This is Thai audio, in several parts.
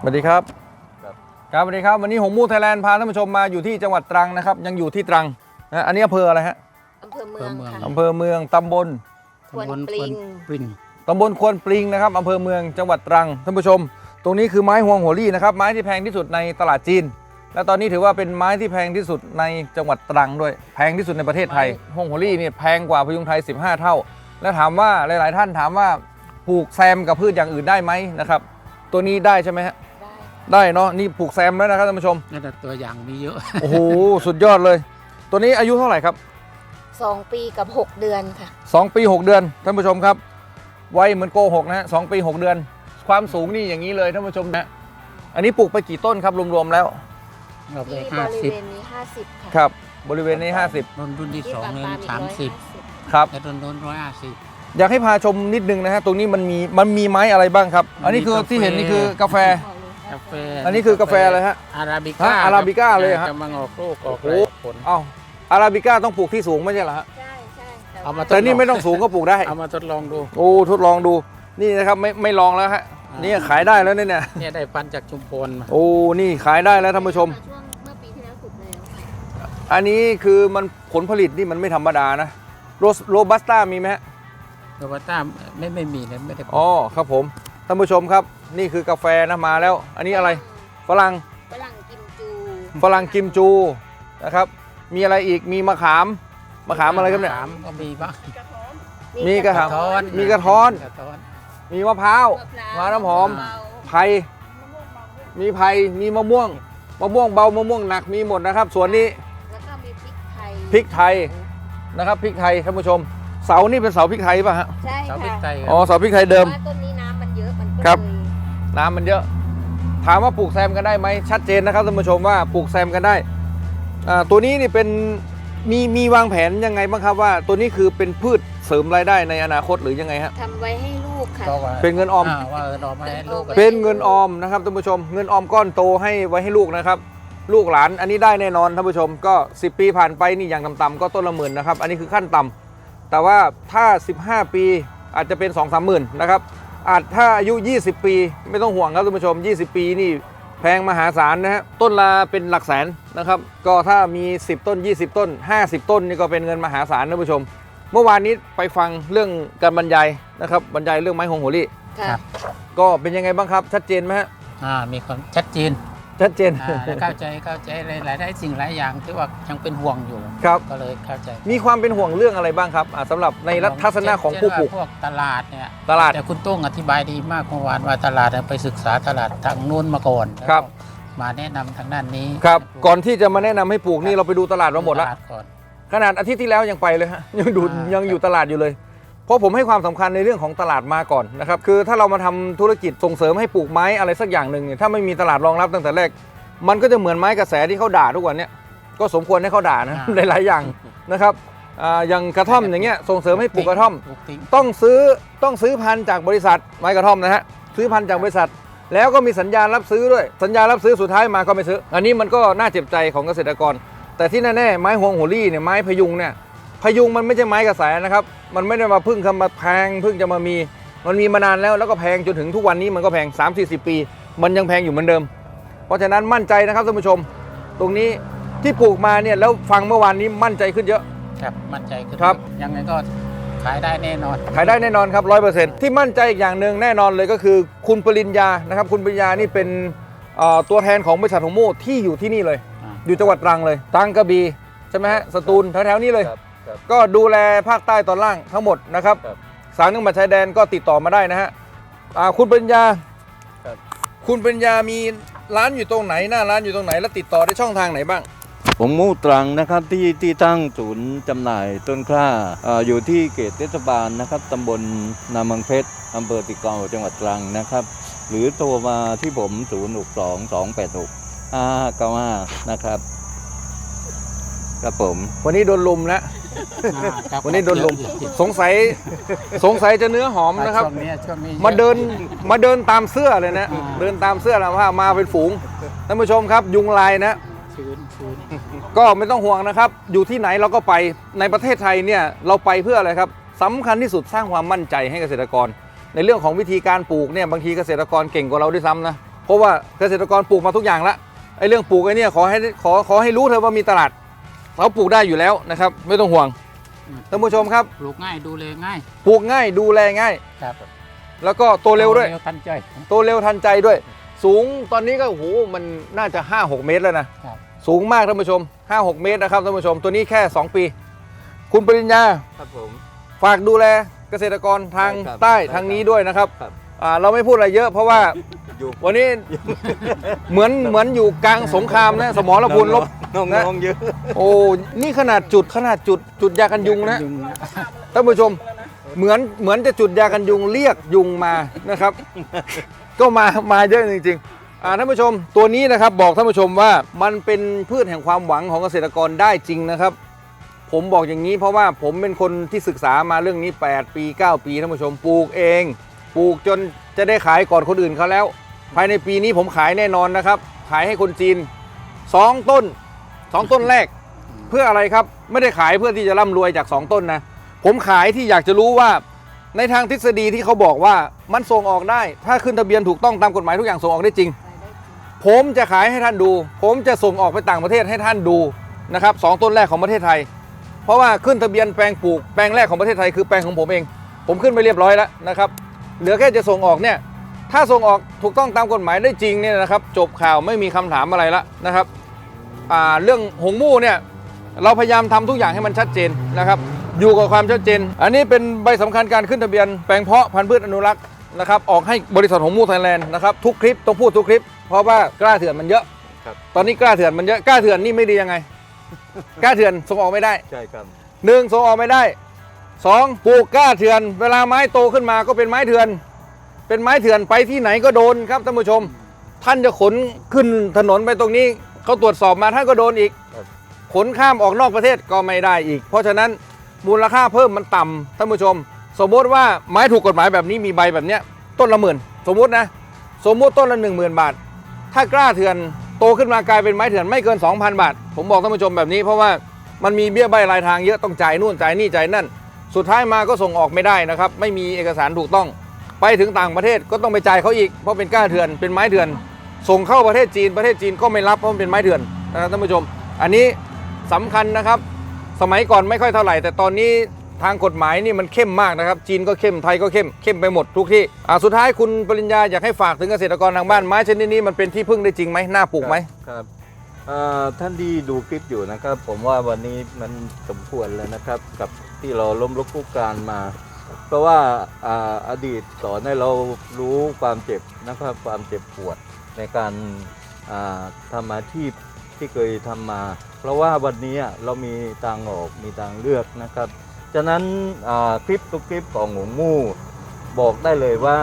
สวัสดีครับครับ ครับสวัสดีครับ วันนี้หงมูไทยแลนด์พาท่านผู้ชมมาอยู่ที่จังหวัดตรังนะครับ ยังอยู่ที่ตรังนะอันนี้อำเภออะไรฮะอำเภอเมืองค่ะอำเภอเมืองตำบลควนปลิงปริงตำบลควนปลิงนะครับอำเภอเมืองจังหวัดตรังท่านผู้ชม ตรงนี้คือไม้ฮวงหัวลี่นะครับไม้ที่แพงที่สุดในตลาดจีน และตอนนี้ถือว่าเป็นไม้ที่แพงที่สุดในจังหวัดตรังด้วย แพงที่สุดในประเทศไทยฮวงหัวลี่เนี่ยแพงกว่าพยุงไทย 15 เท่า และถามว่าหลาย ๆ ท่านถามว่าปลูกแซมกับพืชอย่างอื่นได้ไหมนะครับตัวนี้ได้ใช่ไหมฮะ ได้ได้เนาะนี่ปลูกแซมแล้วนะครับท่านผู้ชมนั่นแต่ตัวอย่างมีเยอะ โอ้โหสุดยอดเลย ตัวนี้อายุเท่าไหร่ครับสองปีกับ 6 เดือนค่ะ 2 ปี 6 เดือนท่านผู้ชมครับวัยเหมือนโกหกนะฮะสองปี 6 เดือน ความสูงนี่อย่างนี้เลยท่านผู้ชมนะอันนี้ปลูกไปกี่ต้นครับรวมๆแล้วเราไปที่บห้าริสิบเวณนี้ 50 ค่ะครับ บริเวณนี้ รุ่นรุ่นที่ที่สองปากเนี่ยปามอีกสามร้อยสิบห้าสิบ50 ครับ แต่รุ่นรุ่นร้อยห้าสิบ อยากให้พาชมนิดนึงนะฮะตรงนี้มันมีมันมีไม้อะไรบ้างครับ อันนี้คือมีกาแฟที่เห็นนี่คือกาแฟ กาแฟอันนี้คือกาแฟอะไรฮะอาราบิก้าฮะอาราบิก้าเลยเหรอฮะ จะมาออกลูกออกโอ้โหผลอ้าวอาราบิก้าต้องปลูกที่สูงไม่ใช่เหรอฮะใช่ใช่แต่เอามาแต่นี่ไม่ต้องสูงก็ปลูกได้ เอามาทดลองดู โอ้ทดลองดูนี่นะครับไม่ไม่ลองแล้วฮะนี่ขายได้แล้วเนี่ยเนี่ยได้ปันจากชุมพรมาโอ้นี่ขายได้แล้วท่านผู้ชม ช่วงเมื่อปีที่แล้วสุกแล้วค่ะอันนี้คือมันผลผลิตนี่มันไม่ธรรมดานะโรสโรบัสต้ามีไหมฮะโรบัสต้าไม่ไม่มีเลยไม่ได้อ๋อครับผมท่านผู้ชมครับ นี่คือกาแฟนะมาแล้ว อันนี้อะไรฝรั่งฝรั่งกิมจูฝรั่งกิมจูนะครับ มีอะไรอีกมีมะขามมะขามอะไรครับเนี่ยมะขามก็มีบ้าง มีกระถาง ท้อน มีกระท้อน กระท้อน มีมะพร้าวมะพร้าวน้ำหอมเบาไผ่มีไผ่มีมะม่วงมะม่วงเบามะม่วงหนักมีหมดนะครับส่วนนี้แล้วก็มีพริกไทยพริกไทยนะครับพริกไทยท่านผู้ชม เสานี่เป็นเสาพริกไทยป่ะฮะใช่สาวค่ะพริกไทยอ๋อเสาพริกไทยเดิม พราะว่าต้นนี้น้ำมันเยอะมันก็ครับ เลย น้ำมันเยอะ ถามว่าปลูกแซมกันได้ไหมชัดเจนนะครับท่านผู้ชมว่าปลูกแซมกันได้อ่าตัวนี้นี่เป็นมีมีวางแผนยังไงบ้างครับว่า ตัวนี้คือเป็นพืชเสริมรายได้ในอนาคตหรือยังไงฮะทำไว้ให้ลูกค่ะก็ว่าเป็นเงินออมาว่าเออเราไม่ให้ลูกเป็นเงินออมนะครับท่านผู้ชม เงินออมก้อนโตให้ไว้ให้ลูกนะครับลูกหลานอันนี้ได้แน่นอนท่านผู้ชมก็ 10 ปีผ่านไปนี่อย่างต่ำๆก็ต้นละหมื่นนะครับ อันนี้คือขั้นต่ำแต่ว่าถ้า 15 ปีอาจจะเป็น 2 3 0 0 0 0นะครับ อาจถ้าอายุ 20 ปี ไม่ต้องห่วงครับท่านผู้ชม 20 ปีนี่แพงมหาศาลนะฮะต้นละเป็นหลักแสนนะครับก็ถ้ามี 10 ต้น 20 ต้น 50 ต้นนี่ก็เป็นเงินมหาศาลท่านผู้ชม เมื่อวานนี้ไปฟังเรื่องการบรรยายนะครับบรรยายเรื่องไม้หงหัวลี่ ค่ะ ก็เป็นยังไงบ้างครับชัดเจนไหมฮะอ่ามีความชัดเจน ชัดเจนอ่าแล้วเข้าใจเข้าใจหลายหลายๆสิ่งหลายอย่างที่ว่ายังเป็นห่วงอยู่ครับก็เลยเข้าใจมีความเป็นห่วงเรื่องอะไรบ้างครับอ่าสำหรับในรัฐทัศนะของผู้ปลูกเช่นว่าพวกตลาดเนี่ยตลาดแต่คุณตุ้งอธิบายดีมากเมื่อวานว่าตลาดเนี่ยไปศึกษาตลาดทางนู้นมาก่อนครับแล้วก็มาแนะนำทางด้านนี้ครับก่อนที่จะมาแนะนำให้ปลูกนี่เราไปดูตลาดมาหมดแล้วตลาก่อนขนาดอาทิตย์ที่แล้วยังไปเลยฮะยังดูอ่ายัยังอยู่ตลาดอยู่เลย เพราะผมให้ความสำคัญในเรื่องของตลาดมาก่อนนะครับคือถ้าเรามาทำธุรกิจส่งเสริมให้ปลูกไม้อะไรสักอย่างหนึ่งเนี่ยถ้าไม่มีตลาดรองรับตั้งแต่แรก มันก็จะเหมือนไม้กระแสที่เขาด่าทุกวันเนี่ยก็สมควรให้เขาด่านะหลายๆอย่างนะครับอ่าอย่างกระท่อมอย่างเงี้ยส่งเสริมให้ปลูกกระท่อมปลูกทิ้งต้องซื้อต้องซื้อพันธุ์จากบริษัทไม้กระท่อมนะฮะซื้อพันธุ์จากบริษัท แล้วก็มีสัญญารับซื้อด้วย สัญญารับซื้อสุดท้ายมาก็ไม่ซื้อ อันนี้มันก็น่าเจ็บใจของเกษตรกร แต่ที่แน่ๆไม้ฮวงหัวลี่เนี่ยไม้พยุงเนี่ย พยุงมันไม่ใช่ไม้กระแสนะครับ มันไม่ได้มาพึ่งคำมาแพงเพิ่งจะมามี มันมีมานานแล้วแล้วก็แพงจนถึงทุกวันนี้มันก็แพง 3 4 0 ปี มันยังแพงอยู่เหมือนเดิม เพราะฉะนั้นมั่นใจนะครับท่านผู้ชม ตรงนี้ที่ปลูกมาเนี่ยแล้วฟังเมื่อวานนี้มั่นใจขึ้นเยอะ ครับมั่นใจขึ้นครับ ยังไงก็ขายได้แน่นอน ขายได้แน่นอนครับร้อยเปอร์เซ็นต์ที่มั่นใจอีกอย่างหนึ่งแน่นอนเลยก็คือ คุณปริญญานะครับ คุณปริญญานี่เป็นเอ่อตัวแทนของบริษัทหงโม่ที่อยู่ที่นี่เลย อ่า อยู่จังหวัดตรังเลยตรังกระบี่ใช่ไหมฮะสตูลแถวๆนี้เลย ครับ ครับก็ดูแลภาคใต้ตอนล่างทั้งหมดนะครับครับสามจังหวัดชายแดนก็ติดต่อมาได้นะฮะอ่าคุณปริญญาครับ คุณปริญญามีร้านอยู่ตรงไหนหน้าร้านอยู่ตรงไหนแล้วติดต่อได้ช่องทางไหนบ้าง ผมมู่ตรังนะครับที่ที่ตั้งศูนย์จำหน่ายต้นกล้าเอ่ออยู่ที่เขตเทศบาลนะครับตำบลนามังเพชรอำเภอติเกาจังหวัดตรังนะครับ หรือโทรมาที่ผม 0 6 2 2 8 6 5 9 5 นะครับ ครับผม วันนี้โดนลุมแล้วอ่า ครับวันนี้โดนลุมสงสัยสงสัยจะเนื้อหอมนะครับ ช่วงนี้ช่วงนี้มาเดินมาเดินตามเสื้อเลยนะ อ่า เดินตามเสื้อแล้วว่ามาเป็นฝูงท่านผู้ชมครับ ยุงลายนะ ชื้นชื้นก็ไม่ต้องห่วงนะครับ อยู่ที่ไหนเราก็ไปในประเทศไทยเนี่ยเราไปเพื่ออะไรครับสำคัญที่สุดสร้างความมั่นใจให้เกษตรกร ในเรื่องของวิธีการปลูกเนี่ยบางทีเกษตรกรเก่งกว่าเราด้วยซ้ำนะเพราะว่าเกษตรกรปลูกมาทุกอย่างละไอ้เรื่องปลูกไอ้เนี่ยขอให้ขอขอให้รู้เถอะว่ามีตลาดเขาปลูกได้อยู่แล้วนะครับ ไม่ต้องห่วง ท่านผู้ชมครับปลูกง่ายดูแลง่ายปลูกง่ายดูแลง่าย ครับแล้วก็โตเร็วด้วยเร็วทันใจ โตเร็วทันใจด้วย สูงตอนนี้ก็โอ้โหมันน่าจะ 5-6 เมตรแล้วนะ ครับ สูงมากท่านผู้ชม 5-6 เมตรนะครับท่านผู้ชมตัวนี้แค่ 2 ปี คุณปริญญา ครับผม ฝากดูแลเกษตรกรทางได้ครับใต้ได้ครับทางนี้ด้วยนะครับครับ อ่าเราไม่พูดอะไรเยอะเพราะว่าอยู่ วันนี้ เหมือนเหมือนอยู่กลางสงครามนะสมรภูมิรบ น้องนะๆเยอะโอ้นี่ขนาดจุดขนาดจุดจุดยากันยุงนะยุงนะท่านผู้ชมเหมือนเหมือนจะจุดยากันยุงเรียกยุงมานะครับ ก็มามาเยอะจริงๆอ่าท่านผู้ชมตัวนี้นะครับบอกท่านผู้ชมว่ามันเป็นพืชแห่งความหวังของเกษตรกรได้จริงนะครับ ผมบอกอย่างนี้เพราะว่าผมเป็นคนที่ศึกษามาเรื่องนี้ 8 ปี 9 ปีท่านผู้ชมปลูกเอง ปลูกจนจะได้ขายก่อนคนอื่นเขาแล้ว ภายในปีนี้ผมขายแน่นอนนะครับ ขายให้คนจีน 2 ต้น 2ต้นแรก เพื่ออะไรครับไม่ได้ขายเพื่อที่จะร่ำรวยจาก 2 ต้นนะ ผมขายที่อยากจะรู้ว่า ในทางทฤษฎีที่เขาบอกว่ามันส่งออกได้ ถ้าขึ้นทะเบียนถูกต้องตามกฎหมายทุกอย่างส่งออกได้จริง ผมจะขายให้ท่านดู ผมจะส่งออกไปต่างประเทศให้ท่านดูนะครับสองต้นแรกของประเทศไทย เพราะว่าขึ้นทะเบียนแปลงปลูกแปลงแรกของประเทศไทยคือแปลงของผมเอง ผมขึ้นไปเรียบร้อยแล้วนะครับเหลือแค่จะส่งออกเนี่ยถ้าส่งออกถูกต้องตามกฎหมายได้จริงเนี่ยนะครับ จบข่าวไม่มีคำถามอะไรละนะครับอ่า เรื่องหงมู่เนี่ยเราพยายามทำทุกอย่างให้มันชัดเจนนะครับอยู่กับความชัดเจน อันนี้เป็นใบสำคัญการขึ้นทะเบียนแปลงเพาะพันธุ์พืชอนุรักษ์นะครับออกให้บริษัทหงมู่ไทยแลนด์นะครับทุกคลิปต้องพูดทุกคลิป เพราะว่ากล้าเถื่อนมันเยอะครับตอนนี้กล้าเถื่อนมันเยอะกล้าเถื่อนนี่ไม่ดียังไง กล้าเถื่อนส่งออกไม่ได้ใช่ครับหนึ่งส่งออกไม่ได้สองปลูกกล้าเถื่อน เวลาไม้โตขึ้นมาก็เป็นไม้เถื่อน เป็นไม้เถื่อนไปที่ไหนก็โดนครับท่านผู้ชม ท่านจะขนขึ้นถนนไปตรงนี้ เขาตรวจสอบมาท่านก็โดนอีก ครับ ขนข้ามออกนอกประเทศก็ไม่ได้อีก เพราะฉะนั้นมูลค่าเพิ่มมันต่ำท่านผู้ชม สมมติว่าไม้ถูกกฎหมายแบบนี้มีใบแบบเนี้ยต้นละหมื่นสมมุตินะ สมมุติต้นละหนึ่งหมื่นบาท ถ้ากล้าเถื่อนโตขึ้นมากลายเป็นไม้เถื่อนไม่เกิน 2,000 บาท ผมบอกท่านผู้ชมแบบนี้เพราะว่ามันมีเบี้ยใบรายทางเยอะต้องจ่ายนู่นจ่ายนี่จ่ายนั่น สุดท้ายมาก็ส่งออกไม่ได้นะครับ ไม่มีเอกสารถูกต้อง ไปถึงต่างประเทศก็ต้องไปจ่ายเขาอีกเพราะเป็นกล้าเถื่อนเป็นไม้เถื่อน ส่งเข้าประเทศจีนประเทศจีนก็ไม่รับเพราะมันเป็นไม้เถื่อนนะครับท่านผู้ชม อันนี้สำคัญนะครับ สมัยก่อนไม่ค่อยเท่าไหร่ แต่ตอนนี้ทางกฎหมายนี่มันเข้มมากนะครับ จีนก็เข้มไทยก็เข้มเข้มไปหมดทุกที่อ่าสุดท้ายคุณปริญญาอยากให้ฝากถึงเกษตรกรทางบ้านไม้ชนิดนี้มันเป็นที่พึ่งได้จริงไหมน่าปลูกไหมครับท่านที่ดูคลิปอยู่นะครับ ผมว่าวันนี้มันสมควรแล้วนะครับ กับที่เราล้มลุกคลุกคลานมา เพราะว่าอดีตสอนให้เรารู้ความเจ็บนะครับความเจ็บปวดในการทำอาชีพที่เคยทำมา เพราะว่าวันนี้เรามีทางออกมีทางเลือกนะครับฉะนั้นคลิปทุกคลิปของหงมู่บอกได้เลยว่า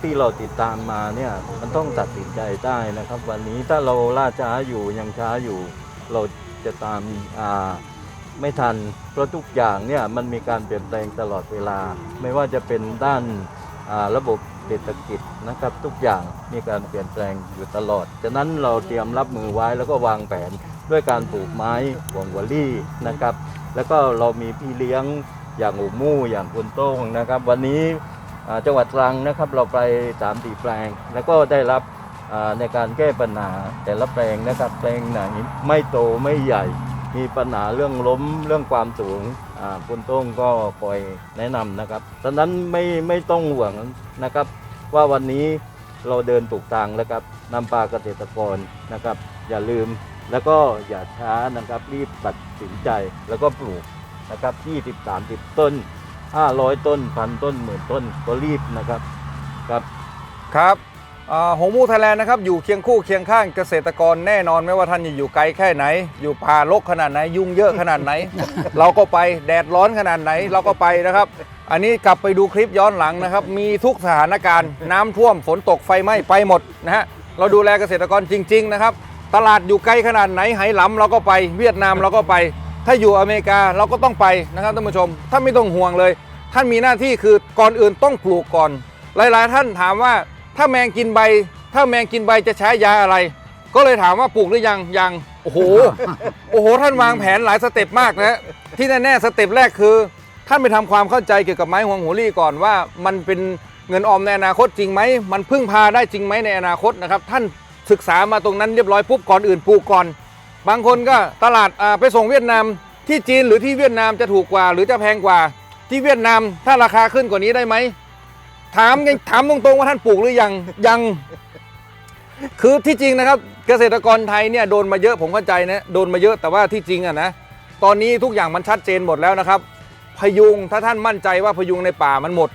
ที่เราติดตามมาเนี่ยมันต้องตัดสินใจได้นะครับ วันนี้ถ้าเราล่าช้าอยู่ยังช้าอยู่ เราจะตามอ่า ไม่ทัน เพราะทุกอย่างเนี่ยมันมีการเปลี่ยนแปลงตลอดเวลา ไม่ว่าจะเป็นด้านาระบบเศรษฐกิจนะครับทุกอย่างมีการเปลี่ยนแปลงอยู่ตลอดฉะนั้นเราเตรียมรับมือไว้แล้วก็วางแผนด้วยการปลูกไม้หวงวอลี่นะครับ แล้วก็เรามีพี่เลี้ยงอย่างอูมู่อย่างคุณโต้งนะครับ วันนี้จังหวัดตรังนะครับเราไปสามสี่แปลง แล้วก็ได้รับในการแก้ปัญหาแต่ละแปลงนะครับแปลงไหนไม่โตไม่ใหญ่ มีปัญหาเรื่องล้มเรื่องความสูงอ่าคุณโต้งก็คอยแนะนำนะครับดังนั้นไม่ไม่ต้องห่วงนะครับ ว่าวันนี้เราเดินถูกทางแล้วครับนำปลาเกษตรกรนะครับ อย่าลืมแล้วก็อย่าช้านะครับรีบตัดสินใจแล้วก็ปลูกนะครับ 20 30 ต้น 500 ต้นพันต้นหมื่นต้นก็รีบนะครับครับครับ หงมูไทยแลนด์นะครับอยู่เคียงคู่เคียงข้างเกษตรกรแน่นอนไม่ว่าท่านจะอยู่ไกลแค่ไหน อยู่ป่ารกขนาดไหน ยุ่งเยอะขนาดไหน เราก็ไปแดดร้อนขนาดไหนเราก็ไปนะครับ อันนี้กลับไปดูคลิปย้อนหลังนะครับ มีทุกสถานการณ์ น้ำท่วมฝนตกไฟไหม้ไปหมดนะฮะเราดูแลเกษตรกรจริง ๆ นะครับ ตลาดอยู่ไกลขนาดไหนไหหลำเราก็ไปเวียดนามเราก็ไป ถ้าอยู่อเมริกาเราก็ต้องไปนะครับท่านผู้ชมท่านไม่ต้องห่วงเลย ท่านมีหน้าที่คือก่อนอื่นต้องปลูกก่อน หลาย ๆ ท่านถามว่า ถ้าแมงกินใบ ถ้าแมงกินใบจะใช้ยาอะไร ก็เลยถามว่าปลูกหรือยังยังโอ้โห โอ้โห ท่านวางแผนหลายสเต็ปมากนะฮะที่แน่ๆสเต็ปแรกคือ ท่านไปทำความเข้าใจเกี่ยวกับไม้ฮวงหัวลี่ก่อนว่า มันเป็นเงินออมในอนาคตจริงไหมมันพึ่งพาได้จริงไหมในอนาคตนะครับ ท่านศึกษามาตรงนั้นเรียบร้อยปุ๊บก่อนอื่นปลูกก่อน บางคนก็ตลาดอ่าไปส่งเวียดนามที่จีนหรือที่เวียดนามจะถูกกว่า หรือจะแพงกว่า ที่เวียดนามถ้าราคาขึ้นกว่านี้ได้ไหม ถามไงถามตรงๆว่าท่านปลูกหรือยังยัง คือที่จริงนะครับ เกษตรกรไทยเนี่ยโดนมาเยอะผมเข้าใจนะโดนมาเยอะแต่ว่าที่จริงอะนะตอนนี้ทุกอย่างมันชัดเจนหมดแล้วนะครับ พยุงถ้าท่านมั่นใจว่าพยุงในป่ามันหมด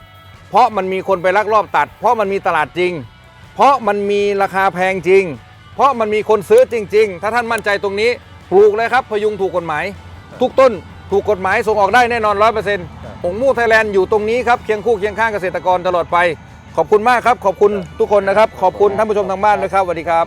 เพราะมันมีคนไปลักลอบตัด เพราะมันมีตลาดจริง เพราะมันมีราคาแพงจริง เพราะมันมีคนซื้อจริง ๆ ถ้าท่านมั่นใจตรงนี้ปลูกเลยครับ พยุงถูกกฎหมาย ทุกต้น ถูกกฎหมายส่งออกได้แน่นอนร้อยเปอร์เซ็นต์หงมู่ไทยแลนด์อยู่ตรงนี้ครับเคียงคู่เคียงข้างเกษตรกรตลอดไป ขอบคุณมากครับ ขอบคุณทุกคนนะครับ ขอบคุณท่านผู้ชมทางบ้านด้วยครับสวัสดีครับ